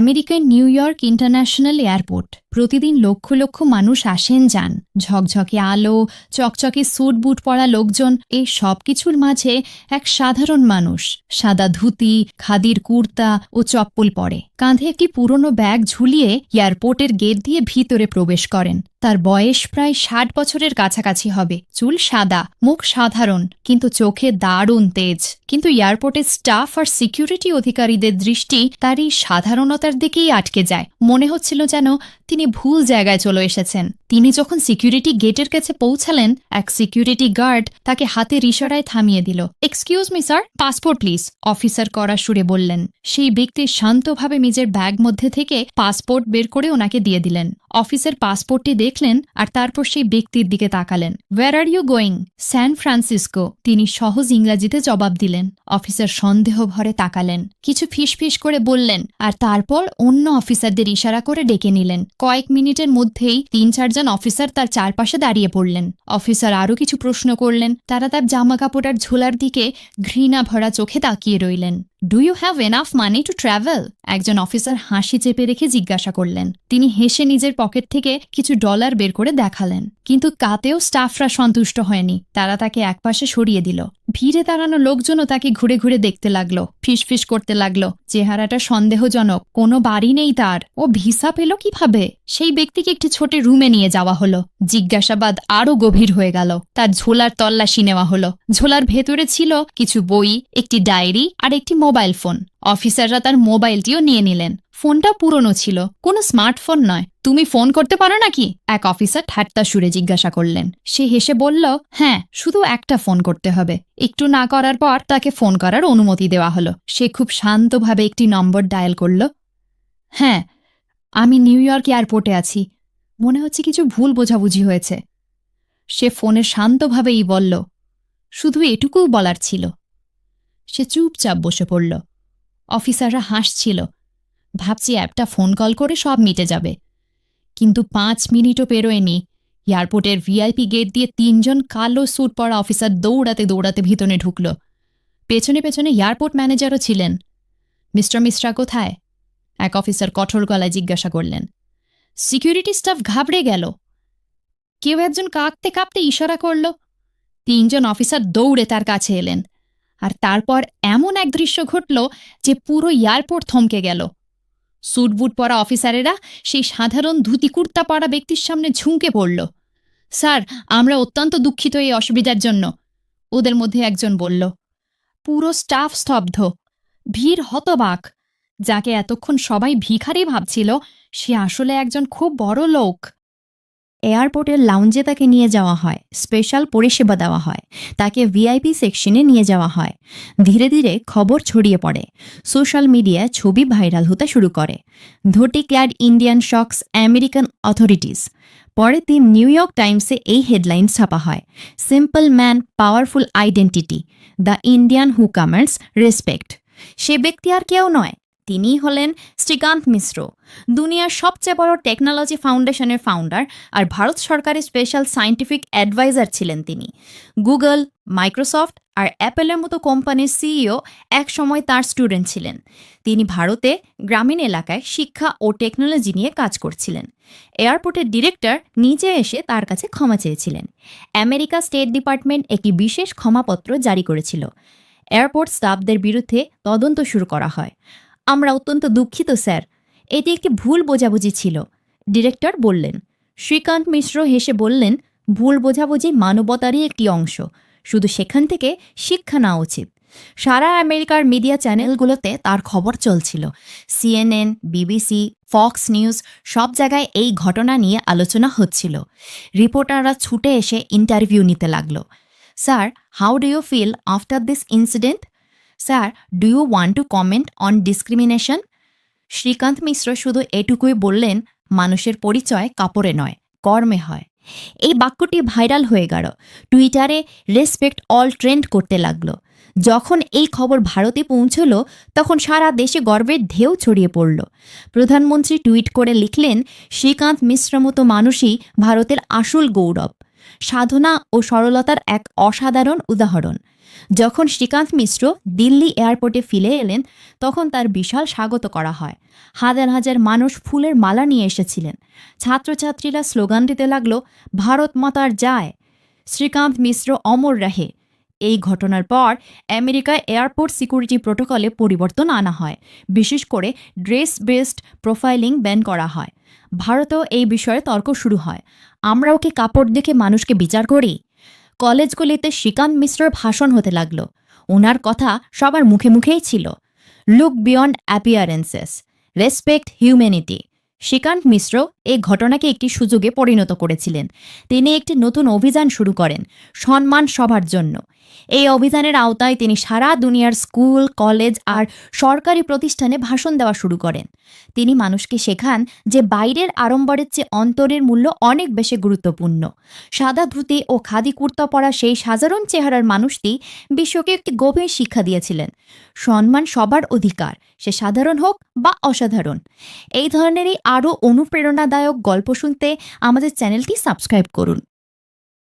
আমেরিকার new York international airport. প্রতিদিন লক্ষ লক্ষ মানুষ আসেন যান। ঝকঝকে আলো, চকচকে স্যুট বুট পরা লোকজন এই সব কিছুর মাঝে এক সাধারণ মানুষ। সাদা ধুতি, খাদির কুর্তা ও চপ্পল পরে। কাঁধে একটি পুরনো ব্যাগ ঝুলিয়ে এয়ারপোর্টের গেট দিয়ে ভিতরে প্রবেশ করেন। তার বয়স প্রায় ষাট বছরের কাছাকাছি হবে। চুল সাদা, মুখ সাধারণ, কিন্তু চোখে দারুণ তেজ। কিন্তু এয়ারপোর্টের স্টাফ আর সিকিউরিটি অধিকারীদের দৃষ্টি তার এই সাধারণতার দিকেই আটকে যায়। মনে হচ্ছিল যেন তিনি ভুল জায়গায় চলে এসেছেন। তিনি যখন সিকিউরিটি গেটের কাছে পৌঁছালেন, এক সিকিউরিটি গার্ড তাকে হাতে ইশারায় থামিয়ে দিল। Excuse me sir passport please officer করা সুরে বললেন। সেই ব্যক্তি শান্তভাবে নিজের ব্যাগ মধ্যে থেকে পাসপোর্ট বের করে ওনাকে দিয়ে দিলেন। অফিসার পাসপোর্টটি দেখলেন আর তারপর সেই ব্যক্তির দিকে তাকালেন। Where are you going San Francisco তিনি সহজ ইংরাজিতে জবাব দিলেন। অফিসার সন্দেহ ভরে তাকালেন। কিছু ফিসফিস করে বললেন আর তারপর অন্য অফিসারদের ইশারা করে ডেকে নিলেন। কয়েক মিনিটের মধ্যেই তিন চারজন অফিসার তার চারপাশে দাঁড়িয়ে পড়লেন। অফিসার আরও কিছু প্রশ্ন করলেন। তারা তার জামা কাপড় আর ঝোলার দিকে ঘৃণা ভরা চোখে তাকিয়ে রইলেন। Do you have enough money to travel একজন অফিসার হাসি চেপে রেখে জিজ্ঞাসা করলেন। তিনি হেসে নিজের পকেট থেকে কিছু ডলার বের করে দেখালেন। কিন্তু কাতেও স্টাফরা সন্তুষ্ট হয়নি। তারা তাকে একপাশে সরিয়ে দিল। ভিড়ে দাঁড়ানো লোকজনও তাকে ঘুরে ঘুরে দেখতে লাগল, ফিসফিস করতে লাগল। চেহারাটা সন্দেহজনক, কোনো বাড়ি নেই তার। ও ভিসা পেল কীভাবে? সেই ব্যক্তিকে একটি ছোট রুমে নিয়ে যাওয়া হলো। জিজ্ঞাসাবাদ আরও গভীর হয়ে গেল। তার ঝোলার তল্লাশি নেওয়া হলো। ঝোলার ভেতরে ছিল কিছু বই, একটি ডায়েরি আর একটি মোবাইল ফোন। অফিসাররা তার মোবাইলটিও নিয়ে নিলেন। ফোনটা পুরনো ছিল, কোনো স্মার্টফোন নয়। তুমি ফোন করতে পারো নাকি? এক অফিসার ঠাট্টা সুরে জিজ্ঞাসা করলেন। সে হেসে বলল হ্যাঁ শুধু একটা ফোন করতে হবে। একটু না করার পর তাকে ফোন করার অনুমতি দেওয়া হলো। সে খুব শান্তভাবে একটি নম্বর ডায়াল করল হ্যাঁ আমি নিউ ইয়র্ক এয়ারপোর্টে আছি। মনে হচ্ছে কিছু ভুল বোঝাবুঝি হয়েছে। সে ফোনে শান্তভাবেই বলল, শুধু এটুকুও বলার ছিল। সে চুপচাপ বসে পড়ল। অফিসাররা হাসছিল। ভাবছি অ্যাপটা ফোন কল করে সব মিটে যাবে। কিন্তু পাঁচ মিনিটও পেরোয়নি। এয়ারপোর্টের ভিআইপি গেট দিয়ে তিনজন কালো স্যুট পরা অফিসার দৌড়াতে দৌড়াতে ভিতরে ঢুকল। পেছনে পেছনে এয়ারপোর্ট ম্যানেজারও ছিলেন। মিস্টার মিশ্রা কোথায়? এক অফিসার কঠোর গলায় জিজ্ঞাসা করলেন। সিকিউরিটি স্টাফ ঘাবড়ে গেল। কেউ একজন কাঁপতে কাঁপতে ইশারা করল। তিনজন অফিসার দৌড়ে তার কাছে এলেন। আর তারপর এমন এক দৃশ্য ঘটল যে পুরো এয়ারপোর্ট থমকে গেল। স্যুটবুট পরা অফিসারেরা সেই সাধারণ ধুতি কুর্তা পরা ব্যক্তির সামনে ঝুঁকে পড়ল। স্যার, আমরা অত্যন্ত দুঃখিত এই অসুবিধার জন্য, ওদের মধ্যে একজন বলল। পুরো স্টাফ স্তব্ধ। ভিড় হতবাক। যাকে এতক্ষণ সবাই ভিখারি ভাবছিল, সে আসলে একজন খুব বড় লোক। এয়ারপোর্টের লাউঞ্জে তাকে নিয়ে যাওয়া হয়। স্পেশাল পরিষেবা দেওয়া হয়। তাকে ভিআইপি সেকশনে নিয়ে যাওয়া হয়। ধীরে ধীরে খবর ছড়িয়ে পড়ে। সোশ্যাল মিডিয়ায় ছবি ভাইরাল হতে শুরু করে। Dhoti clad Indian shocks, American authorities. পরের দিন নিউ ইয়র্ক টাইমসে এই হেডলাইন ছাপা হয়। Simple man powerful identity the Indian who commands respect সে ব্যক্তি আর কেউ নয় তিনিই হলেন শ্রীকান্ত মিশ্র, দুনিয়ার সবচেয়ে বড় টেকনোলজি ফাউন্ডেশনের ফাউন্ডার আর ভারত সরকারের স্পেশাল সায়েন্টিফিক অ্যাডভাইজার ছিলেন তিনি। গুগল মাইক্রোসফট আর অ্যাপেলের মতো কোম্পানির সিইও একসময় তার স্টুডেন্ট ছিলেন। তিনি ভারতে গ্রামীণ এলাকায় শিক্ষা ও টেকনোলজি নিয়ে কাজ করছিলেন। এয়ারপোর্টের ডিরেক্টর নিজে এসে তার কাছে ক্ষমা চেয়েছিলেন। আমেরিকা স্টেট ডিপার্টমেন্ট একটি বিশেষ ক্ষমাপত্র জারি করেছিল। এয়ারপোর্ট স্টাফদের বিরুদ্ধে তদন্ত শুরু করা হয়। আমরা অত্যন্ত দুঃখিত, স্যার। এটি একটি ভুল বোঝাবুঝি ছিল। ডিরেক্টর বললেন, শ্রীকান্ত মিশ্র হেসে বললেন, ভুল বোঝাবুঝি মানবতারই একটি অংশ। শুধু সেখান থেকে শিক্ষা নেওয়া উচিত। সারা আমেরিকার মিডিয়া চ্যানেলগুলোতে তার খবর চলছিল। সিএনএন, বিবিসি, ফক্স নিউজ, সব জায়গায় এই ঘটনা নিয়ে আলোচনা হচ্ছিল। রিপোর্টাররা ছুটে এসে ইন্টারভিউ নিতে লাগল। Sir, how do you feel after this incident? Sir do you want to comment on discrimination Shrikant Mishra শুধু এটুকুই বললেন, মানুষের পরিচয় কাপড়ে নয়, কর্মে হয়। এই বাক্যটি ভাইরাল হয়ে গেল। টুইটারে রেসপেক্ট অল ট্রেন্ড করতে লাগল। যখন এই খবর ভারতে পৌঁছল, তখন সারা দেশে গর্বের ঢেউ ছড়িয়ে পড়ল। প্রধানমন্ত্রী টুইট করে লিখলেন, শ্রীকান্ত মিশ্র মতো মানুষই ভারতের আসল গৌরব। সাধনা ও সরলতার এক অসাধারণ উদাহরণ। যখন শ্রীকান্ত মিশ্র দিল্লি এয়ারপোর্টে ফিরে এলেন, তখন তার বিশাল স্বাগত করা হয়। হাজার হাজার মানুষ ফুলের মালা নিয়ে এসেছিলেন। ছাত্রছাত্রীরা স্লোগান দিতে লাগল, ভারত মাতার যায় শ্রীকান্ত মিশ্র অমর রাহে। এই ঘটনার পর আমেরিকায় এয়ারপোর্ট সিকিউরিটি প্রোটোকলে পরিবর্তন আনা হয়। বিশেষ করে ড্রেস বেসড প্রোফাইলিং ব্যান করা হয়। ভারতেও এই বিষয়ে তর্ক শুরু হয়। আমরাও কি কাপড় দেখে মানুষকে বিচার করি? কলেজগুলিতে শ্রীকান্ত মিশ্রর ভাষণ হতে লাগল। ওনার কথা সবার মুখে মুখেই ছিল। Look beyond appearances respect humanity Shrikant Mishra এই ঘটনাকে একটি সুযোগে পরিণত করেছিলেন। তিনি একটি নতুন অভিযান শুরু করেন। সম্মান সবার জন্য। এই অভিযানের আওতায় তিনি সারা দুনিয়ার স্কুল, কলেজ আর সরকারি প্রতিষ্ঠানে ভাষণ দেওয়া শুরু করেন। তিনি মানুষকে শেখান যে বাইরের আড়ম্বরের চেয়ে অন্তরের মূল্য অনেক বেশি গুরুত্বপূর্ণ। সাদা ধুতি ও খাদি কুর্তা পরা সেই সাধারণ চেহারার মানুষটি বিশ্বকে একটি গভীর শিক্ষা দিয়েছিলেন। সম্মান সবার অধিকার, সে সাধারণ হোক বা অসাধারণ। এই ধরনেরই আরও অনুপ্রেরণাদায়ক গল্প শুনতে আমাদের চ্যানেলটি সাবস্ক্রাইব করুন।